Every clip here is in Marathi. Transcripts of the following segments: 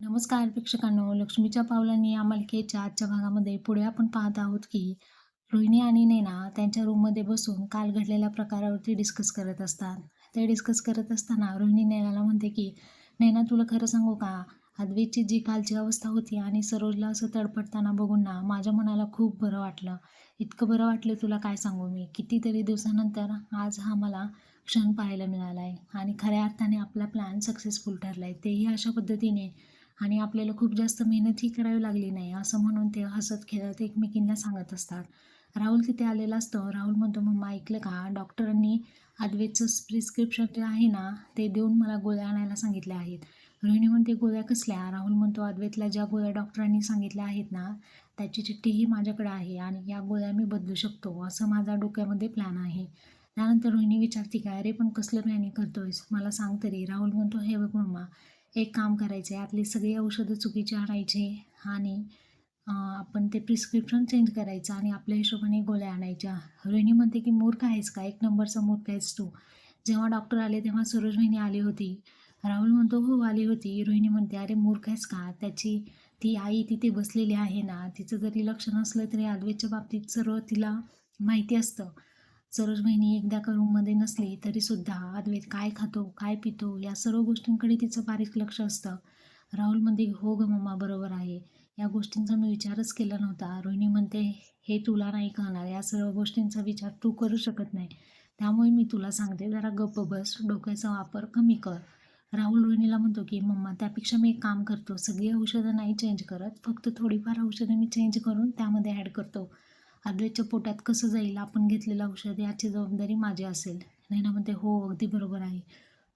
नमस्कार प्रेक्षकांनो लक्ष्मीच्या पावलांनी या मालिकेच्या आजच्या भागामध्ये पुढे आपण पाहत आहोत की रोहिणी आणि नैना त्यांच्या रूममध्ये बसून काल घडलेल्या प्रकारावरती डिस्कस करत असतात. ते डिस्कस करत असताना रोहिणी नैनाला म्हणते की नैना तुला खरं सांगू का? अद्वैतची जी कालची अवस्था होती आणि सरोजला असं तडपडताना बघून ना माझ्या मनाला खूप बरं वाटलं. इतकं बरं वाटलं तुला काय सांगू मी? कितीतरी दिवसानंतर आज हा मला क्षण पाहायला मिळाला आहे आणि खऱ्या अर्थाने आपला प्लॅन सक्सेसफुल ठरला आहे तेही अशा पद्धतीने आणि आपल्याला खूप जास्त मेहनतही करावी लागली नाही असं म्हणून ते हसत खेळत एकमेकींना सांगत असतात. राहुल तिथे आलेला असतो. राहुल म्हणतो मम्मा ऐकलं का? डॉक्टरांनी आदवेचं प्रिस्क्रिप्शन जे आहे ना ते देऊन मला गोळ्या आणायला सांगितले आहेत. रोहिणी म्हणते गोळ्या कसल्या? राहुल म्हणतो अद्वैतला ज्या गोळ्या डॉक्टरांनी सांगितल्या आहेत ना त्याची चिठ्ठीही माझ्याकडे आहे आणि या गोळ्या मी बदलू शकतो असं माझा डोक्यामध्ये प्लॅन आहे. त्यानंतर रोहिणी विचारते काय अरे पण कसलं प्लॅनिंग करतोयस? मला सांग तरी. राहुल म्हणतो हे बघ मम्मा एक काम करायचं आहे आपली सगळी औषधं चुकीची आणायची आणि आपण ते प्रिस्क्रिप्शन चेंज करायचं आणि आपल्या हिशोबाने गोळ्या आणायच्या. रोहिणी म्हणते की मूर्ख आहेस का? एक नंबरचा मूर्ख आहेस तू. जेव्हा डॉक्टर आले तेव्हा सरोज वहिनी आली होती. राहुल म्हणतो हो आली होती. रोहिणी म्हणते अरे मूर्ख आहेस का? त्याची ती आई तिथे बसलेली आहे ना तिचं जरी लक्ष नसलं तरी आदवेच्या बाबतीत सर्व तिला माहिती असतं. सरोज बहिणी एकदा का रूममध्ये नसली तरीसुद्धा अद्वैत काय खातो काय पितो या सर्व गोष्टींकडे तिचं बारीक लक्ष असतं. राहुल म्हणते हो ग मम्मा बरोबर आहे. या गोष्टींचा मी विचारच केला नव्हता. रोहिणी म्हणते हे तुला नाही कळणार. या सर्व गोष्टींचा विचार तू करू शकत नाही. त्यामुळे मी तुला सांगते जरा गप्प बस. डोक्याचा वापर कमी कर. राहुल रोहिणीला म्हणतो की मम्मा त्यापेक्षा मी एक काम करतो. सगळी औषधं नाही चेंज करत. फक्त थोडीफार औषधं मी चेंज करून त्यामध्ये ॲड करतो. अद्वैतच्या पोटात कसं जाईल? आपण घेतलेलं औषध याची जबाबदारी माझी असेल. नैना म्हणते हो अगदी बरोबर आहे.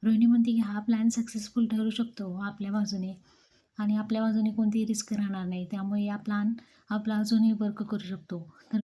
रोहिणी म्हणते की हा प्लॅन सक्सेसफुल ठरू शकतो हो आपल्या बाजूने. आणि आपल्या बाजूने कोणतीही रिस्क राहणार नाही. त्यामुळे या प्लॅन आपला अजूनही वर्क करू शकतो. तर